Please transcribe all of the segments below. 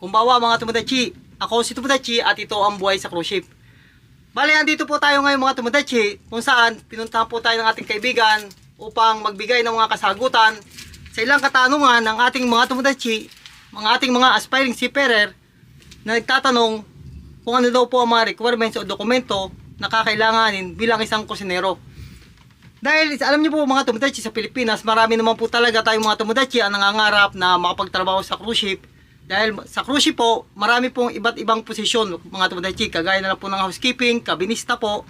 Kumbawa mga Tomodachi, ako si Tomodachi at ito ang buhay sa cruise ship. Bale, andito po tayo ngayon mga Tomodachi kung saan pinuntahan po tayo ng ating kaibigan upang magbigay ng mga kasagutan sa ilang katanungan ng ating mga Tomodachi, mga ating mga aspiring seafarer na nagtatanong kung ano daw po ang mga requirements o dokumento na kakailanganin bilang isang kusinero. Dahil alam niyo po mga Tomodachi sa Pilipinas, marami naman po talaga tayong mga Tomodachi ang nangangarap na makapagtrabaho sa cruise ship. Dahil sa cruise ship po, marami pong iba't ibang posisyon mga Tomodachi. Kagaya na lang po ng housekeeping, kabinista po,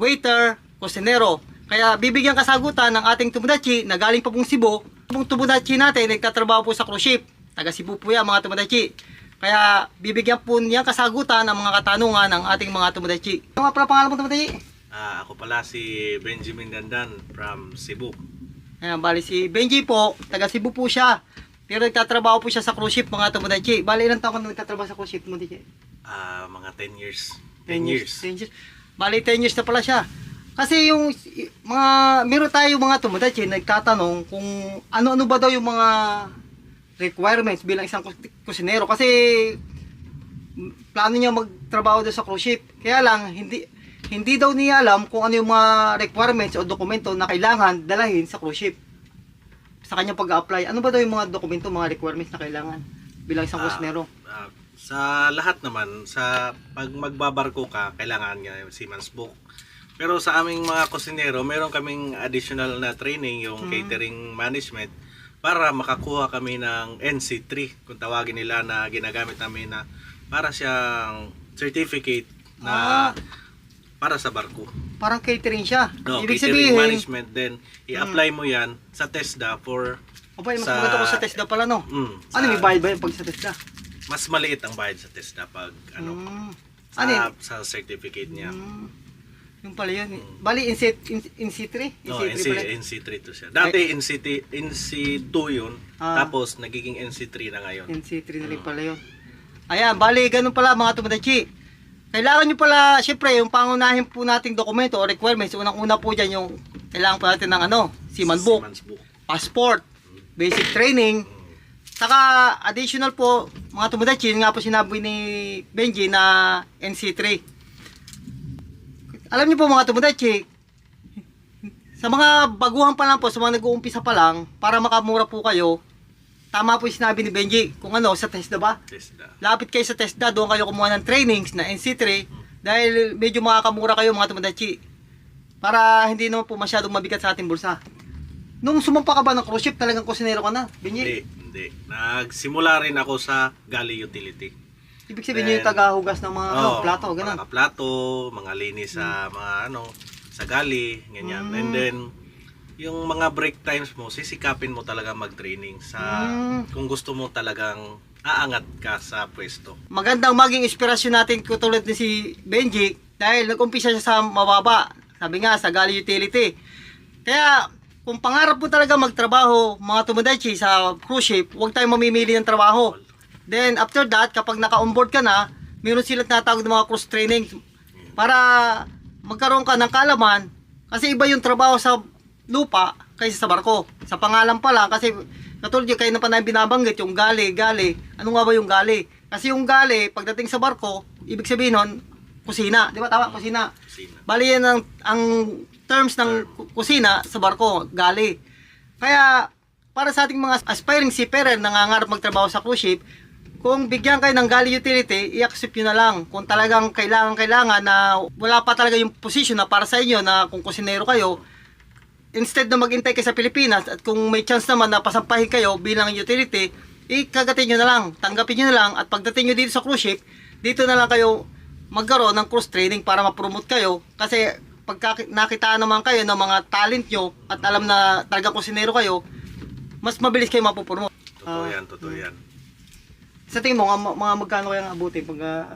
waiter, kusinero. Kaya bibigyan kasagutan ng ating Tomodachi na galing pa pong Cebu. Pong Tomodachi natin nagtatrabaho po sa cruise ship. Taga Cebu po yan mga Tomodachi. Kaya bibigyan po niya kasagutan ng mga katanungan ng ating mga Tomodachi. Ano nga pala pangalan mo Tomodachi? Ah, ako pala si Benjamin Dandan from Cebu. Ayan, bali si Benji po, taga Cebu po siya. Pero nagtatrabaho po siya sa cruise ship, mga Tomodachi. Bali, ilang taon ka na nagtatrabaho sa cruise ship, Tomodachi? Ah, mga 10 years. 10 10 years. 10 years. Bali, 10 years na pala siya. Kasi yung mga, meron tayo mga Tomodachi, nagtatanong kung ano-ano ba daw yung mga requirements bilang isang kus- kusinero. Kasi plano niya magtrabaho doon sa cruise ship. Kaya lang, hindi hindi daw niya alam kung ano yung mga requirements o dokumento na kailangan dalahin sa cruise ship. Sa kanyang pag-apply, ano ba daw yung mga dokumento, mga requirements na kailangan bilang isang Ah, kusinero? ah, sa lahat naman, sa pag magbabarko ka, kailangan nga yung seaman's book. Pero sa aming mga kusinero, meron kaming additional na training, yung Hmm. catering management, para makakuha kami ng NC3, kung tawagin nila na ginagamit namin na para siyang certificate na Ah. Para sa barko. Parang catering siya. No, Ibig catering sabihin, management then i-apply mo 'yan sa TESDA for Aba, mas sa- ko sa TESDA pala, no? mm, Ano, sa- may bayad ba yung pag sa TESDA? mas maliit ang bayad sa TESDA pag ano Mm. sa, Ano yun? sa certificate niya. Mm. Yung pala yun. Bali, in, in, in C3? In No, C3 NC, pala. NC3 to siya. Dati NC, NC2 yun, Ah. tapos nagiging NC3 na ngayon. NC3 na rin pala yun. Ayan, bali, ganun pala mga Tomodachi. Kailangan nyo pala, syempre, yung pangunahin po nating dokumento o requirements, unang-una po dyan yung kailangan po natin ng ano, seaman book, passport, basic training, saka additional po, mga Tomodachi, yun nga po sinabi ni Benji na NC3. Alam niyo po mga Tomodachi, sa mga baguhan pa lang po, sa mga nag-uumpisa pa lang, para makamura po kayo, tama po yung sinabi ni Benji, kung ano, sa TESDA ba? TESDA. Lapit kayo sa TESDA, doon kayo kumuha ng trainings na NC3, dahil medyo makakamura kayo mga Tomodachi, para hindi naman po masyadong mabigat sa ating bulsa. Nung sumampa ka ba ng cruise ship, talagang kusinero ka na, Benji? Hindi, hindi. Nagsimula rin ako sa galley utility. Ibig sabihin Then, yung tagahugas ng mga ano, Oo, plato, ganun. Mga plato, mga linis sa mga ano, sa gali, ganyan. Mm. And then, yung mga break times mo, sisikapin mo talaga mag-training sa Mm. kung gusto mo talagang aangat ka sa pwesto. Magandang maging inspirasyon natin katulad ni si Benji dahil nag-umpisa siya sa mababa. Sabi nga, sa Gali Utility. Kaya, kung pangarap mo talaga magtrabaho, mga Tomodachi sa cruise ship, huwag tayong mamimili ng trabaho. Then, after that, kapag naka-onboard ka na, meron sila tinatawag ng mga cruise training para magkaroon ka ng kaalaman kasi iba yung trabaho sa lupa kaysa sa barko. Sa pangalan pa lang kasi katulad yung kayo na pa na binabanggit yung gali, gali. Ano nga ba yung gali? Kasi yung gali, pagdating sa barko, ibig sabihin nun, kusina. Di ba tama? Kusina. Kusina. Bali yan ang, ang terms ng ku- kusina sa barko, gali. Kaya, para sa ating mga aspiring seafarer na nangangarap magtrabaho sa cruise ship, kung bigyan kayo ng gali utility, i-accept nyo na lang. Kung talagang kailangan-kailangan na wala pa talaga yung position na para sa inyo na kung kusinero kayo, instead na maghintay kayo sa Pilipinas at kung may chance naman na pasampahin kayo bilang utility, ikagatin nyo na lang, tanggapin nyo na lang at pagdating nyo dito sa cruise ship, dito na lang kayo magkaroon ng cruise training para ma-promote kayo kasi pagka nakitaan naman kayo ng mga talent nyo at alam na talaga kusinero kayo, mas mabilis kayo mapupromote. Totoo Ah, yan, totoo yan. Sa tingin mo, mga, mga magkano kaya ang abutin pag ah,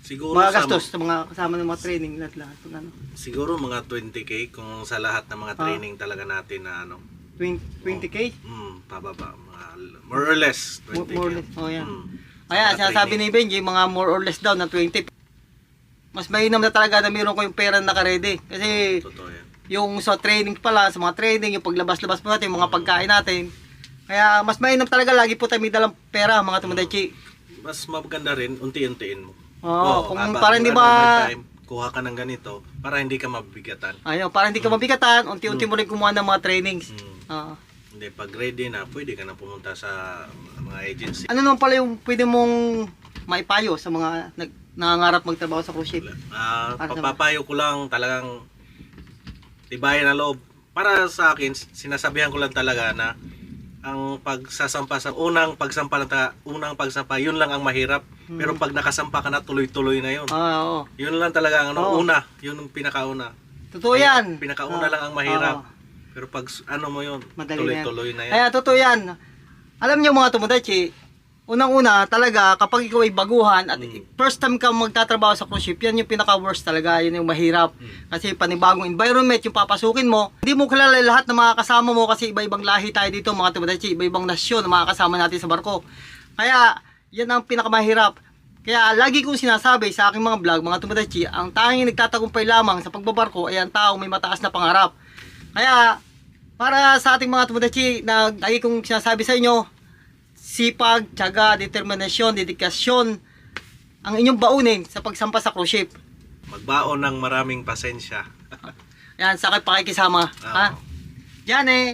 Siguro mga sa gastos sa mga kasama ng mga training lahat lahat pag ano, siguro mga 20k kung sa lahat ng mga Ah. training talaga natin na ano. 20, 20k? Mm, pababa mga more or less 20k. More or less, oh, yan. Mm. Kaya Mga sinasabi training. ni Benji, mga more or less daw na 20. Mas mainam na talaga na meron ko yung pera na nakaredy. Kasi Totoo yan. yung sa training pala, sa mga training, yung paglabas-labas po natin, yung mga pagkain natin. Kaya mas mainam talaga lagi po tayo may dalang pera mga tumandachi. mas maganda rin, unti-untiin mo. Oo, kung habang para hindi ba- time, kuha ka ng ganito para hindi ka mabigatan. Ayun, para hindi ka mabigatan, unti-unti mo rin kumuha ng mga trainings. Mm. Oo. Hindi, pag ready na, pwede ka na pumunta sa mga agency. Ano naman pala yung pwede mong maipayo sa mga nag, nangangarap magtrabaho sa cruise ship? Ah, Para sa- papapayo ko lang talagang tibayan na loob. Para sa akin, sinasabihan ko lang talaga na ang pagsasampa sa unang pagsampa lang ta, unang pagsampa, yun lang ang mahirap. Pero pag nakasampa ka na, tuloy-tuloy na yun. Ah, oo. Yun lang talaga ang ano, Oo. una. Yun ang pinakauna. Totoo Ay, yan. Pinakauna Oo. lang ang mahirap. Oo. Pero pag ano mo yun, Madali na yan. tuloy-tuloy na yan. Kaya totoo yan. Alam niyo mga tumudachi, unang-una talaga kapag ikaw ay baguhan at Mm. first time ka magtatrabaho sa cruise ship, yan yung pinaka-worst talaga, yun yung mahirap. Mm. Kasi panibagong environment yung papasukin mo. Hindi mo kilala lahat ng mga kasama mo kasi iba-ibang lahi tayo dito mga tumudachi, iba-ibang nasyon na mga kasama natin sa barko. Kaya yan ang pinakamahirap. Kaya lagi kong sinasabi sa aking mga vlog, mga tumudachi, ang tanging nagtatagumpay lamang sa pagbabarko ay ang taong may mataas na pangarap. Kaya para sa ating mga tumudachi na lagi kong sinasabi sa inyo, sipag, tiyaga, determinasyon, dedikasyon ang inyong baunin sa pagsampa sa cruise ship. Magbaon ng maraming pasensya. Yan, sa akin pakikisama. Oo. Ha? Yan eh.